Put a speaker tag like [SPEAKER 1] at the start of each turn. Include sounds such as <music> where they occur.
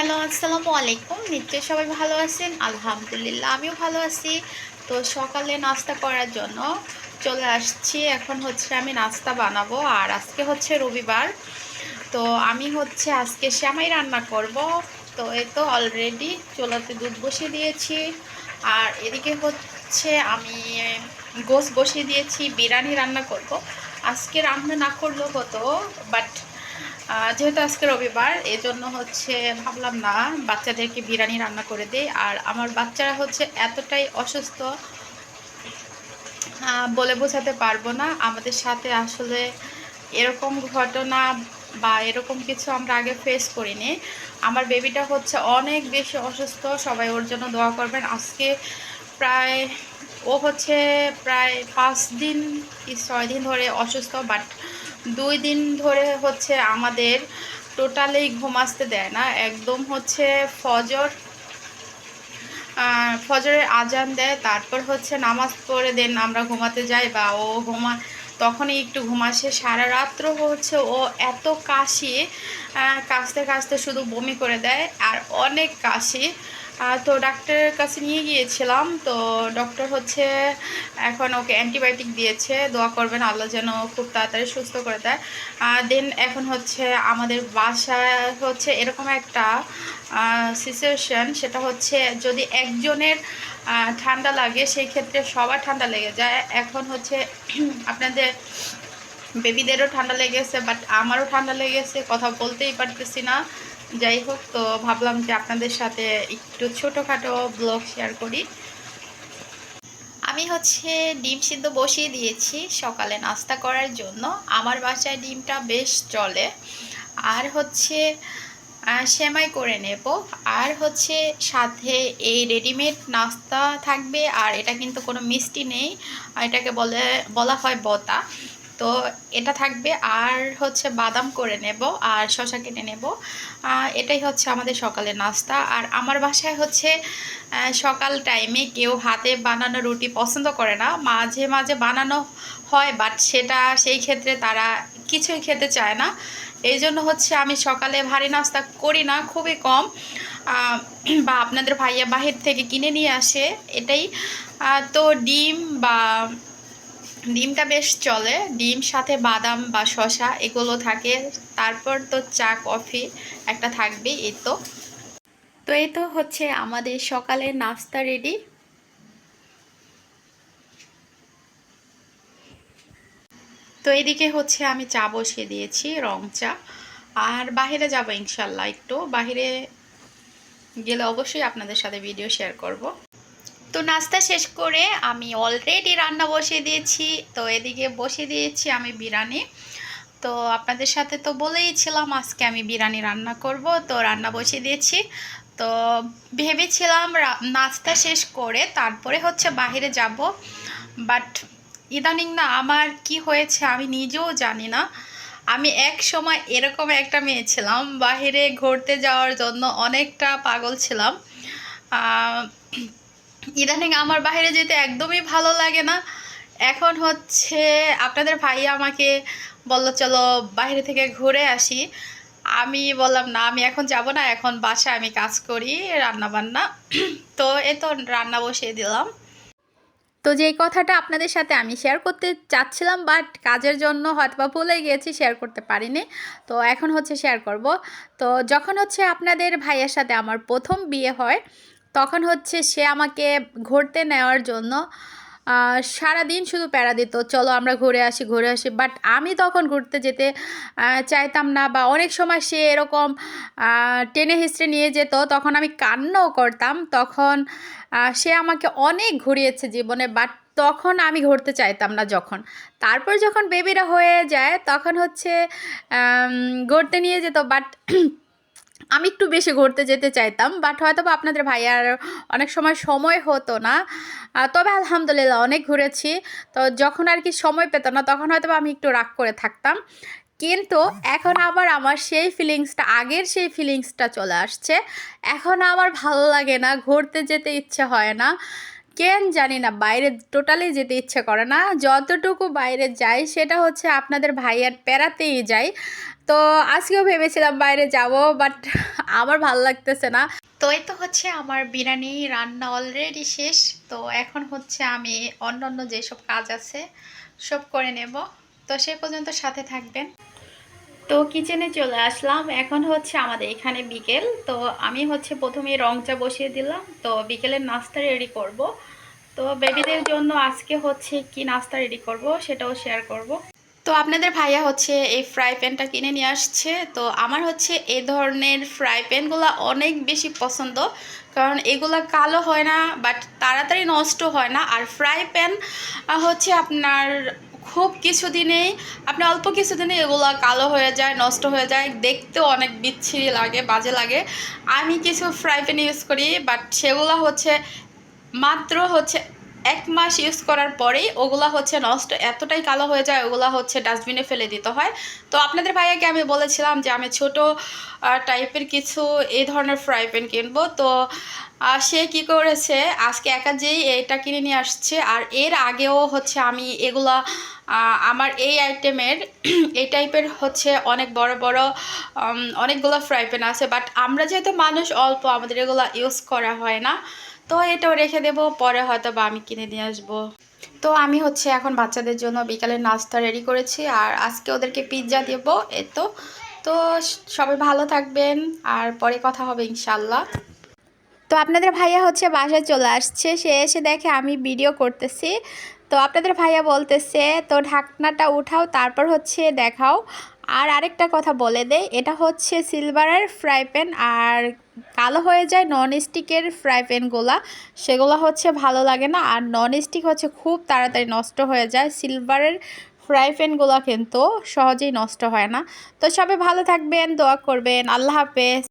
[SPEAKER 1] Hello, আসসালামু আলাইকুম। নিশ্চয়ই সবাই ভালো আছেন? আলহামদুলিল্লাহ, আমিও ভালো আছি। তো সকালে নাস্তা করার জন্য চলে আসছি। এখন হচ্ছে আমি নাস্তা বানাবো আর আজকে হচ্ছে রবিবার। তো আমি হচ্ছে আজকে শ্যামাই রান্না করব। তো এই তো অলরেডি চোলাতে দুধ বসিয়ে দিয়েছি। আর এদিকে হচ্ছে আমি গোস বসিয়ে দিয়েছি, বিরিয়ানি রান্না করব। আজকে রান্না না করলেও হতো বাট যেহেতু আজকে রবিবার এই জন্য হচ্ছে ভাবলাম না, বাচ্চাদেরকে বিরিয়ানি রান্না করে দিই। আর আমার বাচ্চারা হচ্ছে এতটাই অসুস্থ বলে বোঝাতে পারব না। আমাদের সাথে আসলে এরকম ঘটনা বা এরকম কিছু আমরা আগে ফেস করিনি। আমার বেবিটা হচ্ছে অনেক বেশি অসুস্থ, সবাই ওর জন্য দোয়া করবেন। আজকে প্রায়, ও হচ্ছে প্রায় পাঁচ দিন কি ছয় দিন ধরে অসুস্থ বাট দুই দিন ধরে হচ্ছে আমাদের টোটালি ঘুম আসতে দেয় না। একদম হচ্ছে ফজর ফজরের আজান দেয়, তারপর হচ্ছে নামাজ পড়ে দেন, আমরা ঘুমাতে যাই বা ও ঘুমা, তখনই একটু ঘুমাসে সারা রাত্র হচ্ছে ও এত কাশি কাশতে কাশতে শুধু বমি করে দেয়, আর অনেক কাশি। তো ডাক্তারের কাছে নিয়ে গিয়েছিলাম। তো ডক্টর হচ্ছে এখন ওকে অ্যান্টিবায়োটিক দিয়েছে। দোয়া করবেন আল্লাহ যেন খুব তাড়াতাড়ি সুস্থ করে দেয়। দেন এখন হচ্ছে আমাদের বাসায় হচ্ছে এরকম একটা সিচুয়েশান সেটা হচ্ছে যদি একজনের ঠান্ডা লাগে, সেই ক্ষেত্রে সবার ঠান্ডা লেগে যায়। এখন হচ্ছে <clears throat> আপনাদের বেবিদেরও ঠান্ডা লেগেছে বাট আমারও ঠান্ডা লেগেছে, কথা বলতেই পারতেছি না। যাই হোক তো ভাবলাম যে আপনাদের সাথে একটু ছোটোখাটো ব্লগ শেয়ার করি। আমি হচ্ছে ডিম সিদ্ধ বসিয়ে দিয়েছি সকালে নাস্তা করার জন্য। আমার বাসায় ডিমটা বেশ চলে। আর হচ্ছে সেমাই করে নেব। আর হচ্ছে সাথে এই রেডিমেড নাস্তা থাকবে। আর এটা কিন্তু কোনো মিষ্টি নেই। এটাকে বলে, বলা হয় বতা। তো এটা থাকবে। আর হচ্ছে বাদাম করে নেব আর শশা কেটে নেব। এটাই হচ্ছে আমাদের সকালের নাস্তা। আর আমার বাসায় হচ্ছে সকাল টাইমে কেউ হাতে বানানো রুটি পছন্দ করে না। মাঝে মাঝে বানানো হয় বাট সেটা সেই ক্ষেত্রে তারা কিছুই খেতে চায় না। এই জন্য হচ্ছে আমি সকালে ভারী নাস্তা করি না, খুবই কম। বা আপনাদের ভাইয়া বাহির থেকে কিনে নিয়ে আসে এটাই। তো ডিম বা ডিমটা বেশ চলে। ডিম, সাথে বাদাম বা শশা এগুলো থাকে। তারপর তো চা, কফি একটা থাকবেই, এই তো। তো এই তো হচ্ছে আমাদের সকালের নাস্তা রেডি। তো এদিকে হচ্ছে আমি চা বসিয়ে দিয়েছি, রং চা। আর বাইরে যাব ইনশাল্লাহ একটু। বাইরে গেলে অবশ্যই আপনাদের সাথে ভিডিও শেয়ার করব। তো নাস্তা শেষ করে আমি অলরেডি রান্না বসিয়ে দিয়েছি। তো এদিকে বসিয়ে দিয়েছি আমি বিরিয়ানি। তো আপনাদের সাথে তো বলেইছিলাম আজকে আমি বিরিয়ানি রান্না করব। তো রান্না বসিয়ে দিয়েছি। তো ভেবেছিলাম নাস্তা শেষ করে তারপরে হচ্ছে বাইরে যাব। বাট ইদানিং না আমার কি হয়েছে আমি নিজেও জানি না। আমি এক সময় এরকম একটা মেয়ে ছিলাম বাইরে ঘুরতে যাওয়ার জন্য অনেকটা পাগল ছিলাম। ইদানিং আমার বাইরে যেতে একদমই ভালো লাগে না। এখন হচ্ছে আপনাদের ভাই আমাকে বলল, চলো বাইরে থেকে ঘুরে আসি। আমি বললাম, না, আমি এখন যাব না, এখন বাসায় আমি কাজ করি রান্না বান্না <clears throat> তো এ তো রান্না বসিয়ে দিলাম। তো যেই কথাটা আপনাদের সাথে আমি শেয়ার করতে চাচ্ছিলাম বাট কাজের জন্য হয়তো বা ভুলে গিয়েছি শেয়ার করতে পারিনি। তো এখন হচ্ছে শেয়ার করব। তো যখন হচ্ছে আপনাদের ভাইয়ের সাথে আমার প্রথম বিয়ে হয় তখন হচ্ছে সে আমাকে ঘুরতে নেওয়ার জন্য সারাদিন শুধু প্যারা দিত, চলো আমরা ঘুরে আসি ঘুরে আসি। বাট আমি তখন ঘুরতে যেতে চাইতাম না বা অনেক সময় সে এরকম টেনে হিস্ট্রে নিয়ে যেত। তখন আমি কান্নাও করতাম। তখন সে আমাকে অনেক ঘুরিয়েছে জীবনে বাট তখন আমি ঘুরতে চাইতাম না যখন। তারপর যখন বেবিরা হয়ে যায়, তখন হচ্ছে ঘুরতে নিয়ে যেত। বাট আমি একটু বেশি ঘুরতে যেতে চাইতাম বাট হয়তো বা আপনাদের ভাইয়ার অনেক সময় সময় হতো না। তবে আলহামদুলিল্লাহ অনেক ঘুরেছি। তো যখন আর কি সময় পেত না, তখন হয়তো আমি একটু রাগ করে থাকতাম। কিন্তু এখন আবার আমার সেই ফিলিংসটা আগের সেই ফিলিংসটা চলে আসছে। এখন আমার ভালো লাগে না, ঘুরতে যেতে ইচ্ছে হয় না। কেন জানি না, বাইরে টোটালি যেতে ইচ্ছে করে না। যতটুকু বাইরে যাই, সেটা হচ্ছে আপনাদের ভাইয়ার প্যারাতেই যাই। তো আজকেও ভেবেছিলাম বাইরে যাব বাট <laughs> আমার ভালো লাগতেছে না। তো এই তো হচ্ছে আমার বিরিয়ানি রান্না অলরেডি শেষ। তো এখন হচ্ছে আমি অন্য অন্য যেসব কাজ আছে, সব করে নেব। তো সে পর্যন্ত সাথে থাকবেন। তো কিচেনে চলে আসলাম। এখন হচ্ছে আমাদের এখানে বিকেল। তো আমি হচ্ছে প্রথমে রং চা বসিয়ে দিলাম। তো বিকেলের নাস্তা রেডি করব। তো বেবিদের জন্য আজকে হচ্ছে কি নাস্তা রেডি করব সেটাও শেয়ার করব। তো আপনাদের ভাইয়া হচ্ছে এই ফ্রাই প্যানটা কিনে নিয়ে আসছে। তো আমার হচ্ছে এই ধরনের ফ্রাই প্যানগুলো অনেক বেশি পছন্দ। কারণ এগুলা কালো হয় না বাট তাড়াতাড়ি নষ্ট হয় না। আর ফ্রাই প্যান হচ্ছে আপনার খুব কিছুদিনেই আপনি অল্প কিছুদিনে এগুলো কালো হয়ে যায়, নষ্ট হয়ে যায়। দেখতেও অনেক বিচ্ছিরি লাগে, বাজে লাগে। আমি কিছু ফ্রাই প্যান ইউজ করি বাট সেগুলো হচ্ছে, মাত্র হচ্ছে এক মাস ইউজ করার পরেই ওগুলা হচ্ছে নষ্ট, এতটাই কালো হয়ে যায়, ওগুলা হচ্ছে ডাস্টবিনে ফেলে দিতে হয়। তো আপনাদের ভাইয়াকে আমি বলেছিলাম যে আমি ছোট টাইপের কিছু এই ধরনের ফ্রাই প্যান কিনবো। তো সে কি করেছে, আজকে একা যেই এটা কিনে নিয়ে আসছে আর এর আগেও হচ্ছে আমি এগুলা আমার এই আইটেমের এই টাইপের হচ্ছে অনেক বড় বড় অনেকগুলো ফ্রাই প্যান আছে। বাট আমরা যেহেতু মানুষ অল্প, আমাদের এগুলো ইউজ করা হয় না। তো এটাও রেখে দেবো, পরে হয়তো বা আমি কিনে নিয়ে আসব। তো আমি হচ্ছে এখন বাচ্চাদের জন্য বিকালের নাস্তা রেডি করেছি, আর আজকে ওদেরকে পিৎজা দেবো, এ তো। তো সবাই ভালো থাকবেন, আর পরে কথা হবে ইনশাল্লাহ তো আপনাদের ভাইয়া হচ্ছে বাসায় চলে আসছে, সে এসে দেখে আমি ভিডিও করতেছি। তো আপনাদের ভাইয়া বলতেছে, তো ঢাকনাটা উঠাও, তারপর হচ্ছে দেখাও। আর আরেকটা কথা বলে দেয় এটা হচ্ছে সিলভারের ফ্রাই প্যান আর কালো হয়ে যায় নন স্টিকের ফ্রাই প্যানগুলো সেগুলো হচ্ছে ভালো লাগে না আর নন স্টিক হচ্ছে খুব তাড়াতাড়ি নষ্ট হয়ে যায়। সিলভারের ফ্রাই প্যানগুলো কিন্তু সহজেই নষ্ট হয় না। তো সবাই ভালো থাকবেন, দোয়া করবেন। আল্লাহ হাফেজ।